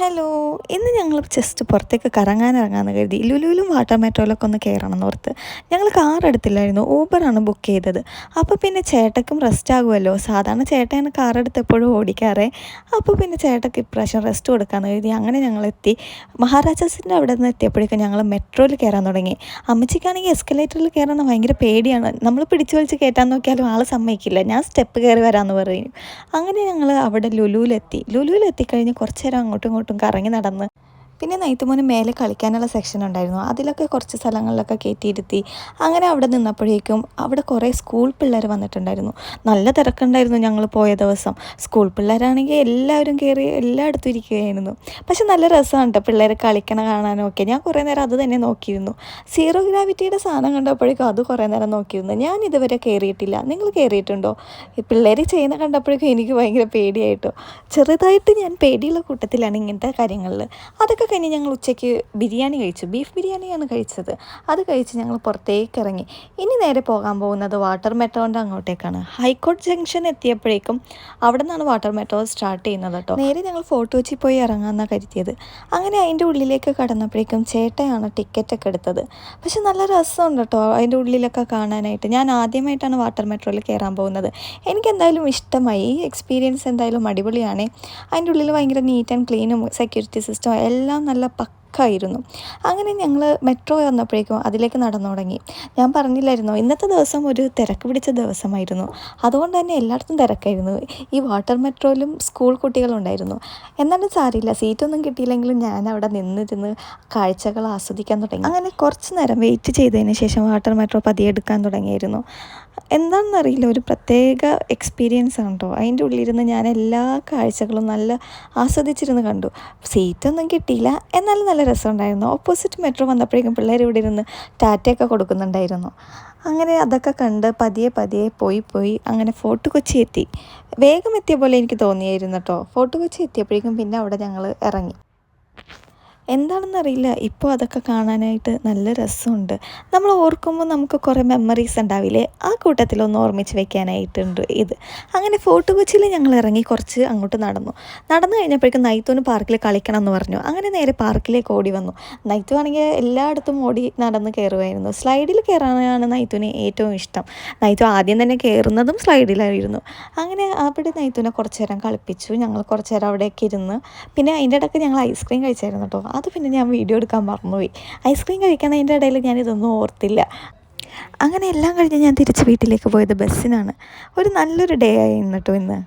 Hello ഇന്ന് ഞങ്ങൾ just പുറത്തേക്ക് കറങ്ങാൻ കരുതി ലുലുവിലും വാട്ടർ മെട്രോയിലൊക്കെ ഒന്ന് കയറണം എന്ന് ഓർത്ത് ഞങ്ങൾ കാർ എടുത്തില്ലായിരുന്നു ഊബറാണ് ബുക്ക് ചെയ്തത്. അപ്പോൾ പിന്നെ ചേട്ടക്കും റെസ്റ്റ് ആകുമല്ലോ സാധാരണ ചേട്ടയാണ് കാർ എടുത്ത് എപ്പോഴും ഓടിക്കാറേ. അപ്പോൾ പിന്നെ ചേട്ടക്ക് ഇപ്രാവശ്യം റെസ്റ്റ് കൊടുക്കാമെന്ന് കരുതി അങ്ങനെ ഞങ്ങൾ എത്തി മഹാരാജാസിന്റെ അവിടെ നിന്ന് എത്തിയപ്പോഴേക്കും ഞങ്ങൾ മെട്രോയിൽ കയറാൻ തുടങ്ങി. അമ്മച്ചിക്കാണെങ്കിൽ എസ്കലേറ്ററിൽ കയറാൻ ഭയങ്കര പേടിയാണ്. നമ്മൾ പിടിച്ചു വലിച്ച് കയറ്റാൻ നോക്കിയാലും ആൾ സമ്മതിക്കില്ല. ഞാൻ സ്റ്റെപ്പ് കയറി വരാമെന്ന് പറയും. അങ്ങനെ ഞങ്ങൾ അവിടെ ലുലുവിലെത്തി ലുലുവിലെത്തിക്കഴിഞ്ഞ് കുറച്ച് നേരം അങ്ങോട്ടും ഇങ്ങോട്ടും കറങ്ങി നടന്ന്. പിന്നെ നൈത്തുമോന് മേലെ കളിക്കാനുള്ള സെക്ഷൻ ഉണ്ടായിരുന്നു. അതിലൊക്കെ കുറച്ച് സ്ഥലങ്ങളിലൊക്കെ കയറ്റിയിരുത്തി അങ്ങനെ അവിടെ നിന്നപ്പോഴേക്കും അവിടെ കുറേ സ്കൂൾ പിള്ളേർ വന്നിട്ടുണ്ടായിരുന്നു. നല്ല തിരക്കുണ്ടായിരുന്നു ഞങ്ങൾ പോയ ദിവസം. സ്കൂൾ പിള്ളേരാണെങ്കിൽ എല്ലാവരും കയറി എല്ലായിടത്തും ഇരിക്കുകയായിരുന്നു. പക്ഷെ നല്ല രസമാണ് കേട്ടോ പിള്ളേരെ കളിക്കണ കാണാനും ഒക്കെ ഞാൻ കുറേ നേരം അത് തന്നെ നോക്കിയിരുന്നു. സീറോ ഗ്രാവിറ്റിയുടെ സാധനം കണ്ടപ്പോഴേക്കും അത് കുറേ നേരം നോക്കിയിരുന്നു. ഞാൻ ഇതുവരെ കയറിയിട്ടില്ല. നിങ്ങൾ കയറിയിട്ടുണ്ടോ? പിള്ളേർ ചെയ്യുന്ന കണ്ടപ്പോഴേക്കും എനിക്ക് ഭയങ്കര പേടിയായിട്ടോ ചെറുതായിട്ട് ഞാൻ പേടിയുള്ള കൂട്ടത്തിലാണ് ഇങ്ങനത്തെ കാര്യങ്ങളിൽ. അതൊക്കെ കഴിഞ്ഞ് ഞങ്ങൾ ഉച്ചയ്ക്ക് ബിരിയാണി കഴിച്ചു. ബീഫ് ബിരിയാണിയാണ് കഴിച്ചത്. അത് കഴിച്ച് ഞങ്ങൾ പുറത്തേക്ക് ഇറങ്ങി. ഇനി നേരെ പോകാൻ പോകുന്നത് വാട്ടർ മെട്രോന്റെ അങ്ങോട്ടേക്കാണ്. ഹൈക്കോട്ട് ജംഗ്ഷൻ എത്തിയപ്പോഴേക്കും അവിടെ നിന്നാണ് വാട്ടർ മെട്രോ സ്റ്റാർട്ട് ചെയ്യുന്നത് കേട്ടോ. നേരെ ഞങ്ങൾ ഫോർട്ട് കൊച്ചി പോയി ഇറങ്ങാമെന്നാണ് കരുതിയത്. അങ്ങനെ അതിന്റെ ഉള്ളിലേക്ക് കടന്നപ്പോഴേക്കും ചേട്ടയാണ് ടിക്കറ്റൊക്കെ എടുത്തത്. പക്ഷെ നല്ല രസമുണ്ട് കേട്ടോ അതിന്റെ ഉള്ളിലൊക്കെ കാണാനായിട്ട്. ഞാൻ ആദ്യമായിട്ടാണ് വാട്ടർ മെട്രോയിൽ കയറാൻ പോകുന്നത്. എനിക്ക് എന്തായാലും ഇഷ്ടമായി. ഈ എക്സ്പീരിയൻസ് എന്തായാലും അടിപൊളിയാണ്. അതിന്റെ ഉള്ളിൽ ഭയങ്കര നീറ്റ് ആൻഡ് ക്ലീനും സെക്യൂരിറ്റി സിസ്റ്റം എല്ലാം നല്ല പക്കായിരുന്നു അങ്ങനെ ഞങ്ങൾ മെട്രോ വന്നപ്പോഴേക്കും അതിലേക്ക് നടന്നു തുടങ്ങി. ഞാൻ പറഞ്ഞില്ലായിരുന്നു? ഇന്നത്തെ ദിവസം ഒരു തിരക്ക് പിടിച്ച ദിവസമായിരുന്നു. അതുകൊണ്ട് തന്നെ എല്ലായിടത്തും തിരക്കായിരുന്നു. ഈ വാട്ടർ മെട്രോയിലും സ്കൂൾ കുട്ടികളുണ്ടായിരുന്നു. എന്നാലും സാരില്ല സീറ്റൊന്നും കിട്ടിയില്ലെങ്കിലും ഞാൻ അവിടെ നിന്നിരുന്ന് കാഴ്ചകൾ ആസ്വദിക്കാൻ തുടങ്ങി. അങ്ങനെ കുറച്ച് നേരം വെയിറ്റ് ചെയ്തതിന് ശേഷം വാട്ടർ മെട്രോ പതിയെടുക്കാൻ തുടങ്ങിയിരുന്നു. എന്താണെന്നറിയില്ല ഒരു പ്രത്യേക എക്സ്പീരിയൻസ് ആണ് കേട്ടോ അതിന്റെ ഉള്ളിലിരുന്ന് ഞാൻ എല്ലാ കാഴ്ചകളും നല്ല ആസ്വദിച്ചിരുന്ന് കണ്ടു. സീറ്റൊന്നും കിട്ടിയില്ല. എന്നാലും നല്ല രസമുണ്ടായിരുന്നു. ഓപ്പോസിറ്റ് മെട്രോ വന്നപ്പോഴേക്കും പിള്ളേർ ഇവിടെ ഇരുന്ന് ടാറ്റയൊക്കെ കൊടുക്കുന്നുണ്ടായിരുന്നു. അങ്ങനെ അതൊക്കെ കണ്ട് പതിയെ പതിയെ പോയി പോയി അങ്ങനെ ഫോർട്ട് കൊച്ചി എത്തി. വേഗം എത്തിയ പോലെ എനിക്ക് തോന്നിയായിരുന്നു കേട്ടോ ഫോർട്ട് കൊച്ചി എത്തിയപ്പോഴേക്കും പിന്നെ അവിടെ ഞങ്ങൾ ഇറങ്ങി. എന്താണെന്നറിയില്ല. ഇപ്പോൾ അതൊക്കെ കാണാനായിട്ട് നല്ല രസമുണ്ട്. നമ്മൾ ഓർക്കുമ്പോൾ നമുക്ക് കുറേ മെമ്മറീസ് ഉണ്ടാവില്ലേ? ആ കൂട്ടത്തിലൊന്ന് ഓർമ്മിച്ച് വെക്കാനായിട്ടുണ്ട് ഇത്. അങ്ങനെ ഫോർട്ട് കൊച്ചിയിൽ ഞങ്ങൾ ഇറങ്ങി കുറച്ച് അങ്ങോട്ട് നടന്നു. നടന്നു കഴിഞ്ഞപ്പോഴേക്കും നൈത്തൂന് പാർക്കിൽ കളിക്കണം എന്ന് പറഞ്ഞു. അങ്ങനെ നേരെ പാർക്കിലേക്ക് ഓടി വന്നു. നൈത്തു ആണെങ്കിൽ എല്ലായിടത്തും ഓടി നടന്ന് കയറുമായിരുന്നു. സ്ലൈഡിൽ കയറാനാണ് നൈത്തുവിന് ഏറ്റവും ഇഷ്ടം. നൈത്തു ആദ്യം തന്നെ കയറുന്നതും സ്ലൈഡിലായിരുന്നു അങ്ങനെ അവിടെ നൈത്തുവിനെ കുറച്ച് നേരം കളിപ്പിച്ചു. ഞങ്ങൾ കുറച്ച് നേരം അവിടെയൊക്കെ ഇരുന്ന്. പിന്നെ അതിന്റെ ഇടയ്ക്ക് ഞങ്ങൾ ഐസ്ക്രീം കഴിച്ചായിരുന്നു കേട്ടോ. അത് പിന്നെ ഞാൻ വീഡിയോ എടുക്കാൻ മറന്നുപോയി. ഐസ്ക്രീം കഴിക്കുന്നതിന്റെ ഇടയിൽ ഞാനിതൊന്നും ഓർത്തില്ല. അങ്ങനെ എല്ലാം കഴിഞ്ഞ് ഞാൻ തിരിച്ച് വീട്ടിലേക്ക് പോയത് ബസ്സിനാണ്. ഒരു നല്ലൊരു ഡേ ആയിരുന്നു കേട്ടോ ഇന്ന്.